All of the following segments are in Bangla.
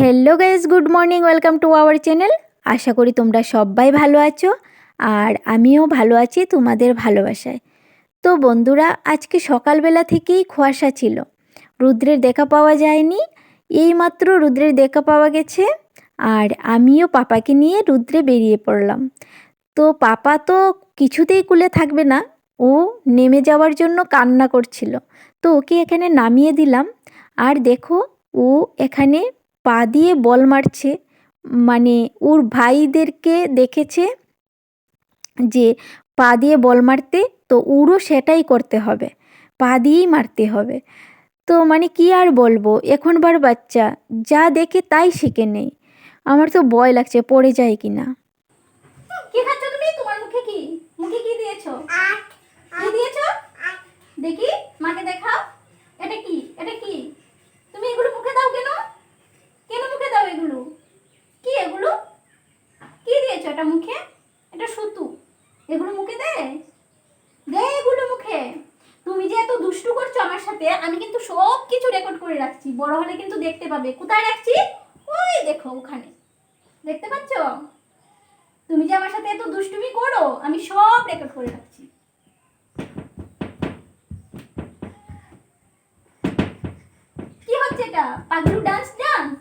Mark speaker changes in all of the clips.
Speaker 1: Hello guys good morning welcome to our channel আশা করি তোমরা সবাই ভালো আছো আর আমিও ভালো আছি তোমাদের ভালোবাসায়। তো বন্ধুরা, আজকে সকালবেলা থেকেই কুয়াশা ছিল। রুদ্রের দেখা পাওয়া যায়নি। এইমাত্র রুদ্রের দেখা পাওয়া গেছে আর আমিও পাপাকে নিয়ে রুদ্রে বেরিয়ে পড়লাম। তো পাপা তো কিছুতেই কুলে থাকবে না। ও নেমে যাওয়ার জন্য কান্না করছিল। তো ওকে এখানে নামিয়ে দিলাম। আর দেখো, ও এখানে পা দিয়ে বল মারছে। মানে ওর ভাইদেরকে দেখেছে যে পা দিয়ে বল মারতে তো ওরও সেটাই করতে হবে। পা দিয়েই মারতে হবে। তো মানে কি আর বলব? এখনবার বাচ্চা যা দেখে তাই শিখে নেই। আমার তো ভয় লাগছে পড়ে যায় কি না।
Speaker 2: কি খাচ্ছ তুমি? তোমার মুখে কি? মুখে কি দিয়েছ? কি দিয়েছ? দেখি মাকে দেখাও। এটা কি? এটা কি? তুমি এগুলো মুখে দাও কেন কেন মুখে দাও এগুলো কি এগুলো কি দিয়েছ এটা মুখে, এটা সুতু। এগুলো মুখে দে। দে এগুলো মুখে। তুমি যে এত দুষ্টু করছ আমার সাথে, আমি কিন্তু সব কিছু রেকর্ড করে রাখছি। বড় হলে কিন্তু দেখতে পাবে। কোথায় রাখছি? ওই দেখো, ওখানে। দেখতে পাচ্ছো? তুমি যে আমার সাথে এত দুষ্টুমি করো, আমি সব রেকর্ড করে রাখছি। কি হচ্ছে এটা? পাগলু ডান্স ডান্স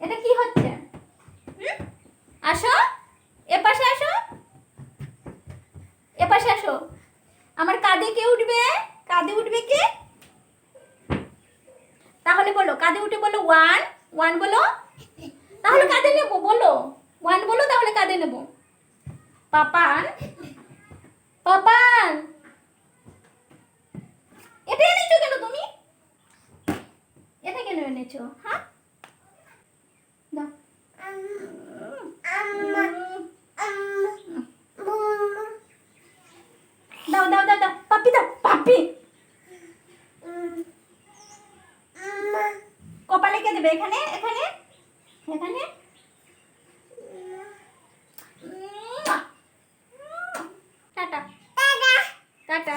Speaker 2: এটা কি হচ্ছে? আসো। এ পাশে আসো। এ পাশে আসো। আমার কাঁধে কে উঠবে? কাঁধে উঠবে কে? তাহলে বলো, কাঁধে উঠে বলো ওয়ান ওয়ান বলো। তাহলে কাঁধে নেব, বলো। ওয়ান বলো, তাহলে কাঁধে নেব। পাপান। পাপান। এটা এনেছো কেন তুমি? এটা কেন এনেছো? হ্যাঁ? রেখে দেবে এখানে এখানে এখানে। টাটা। টাটা।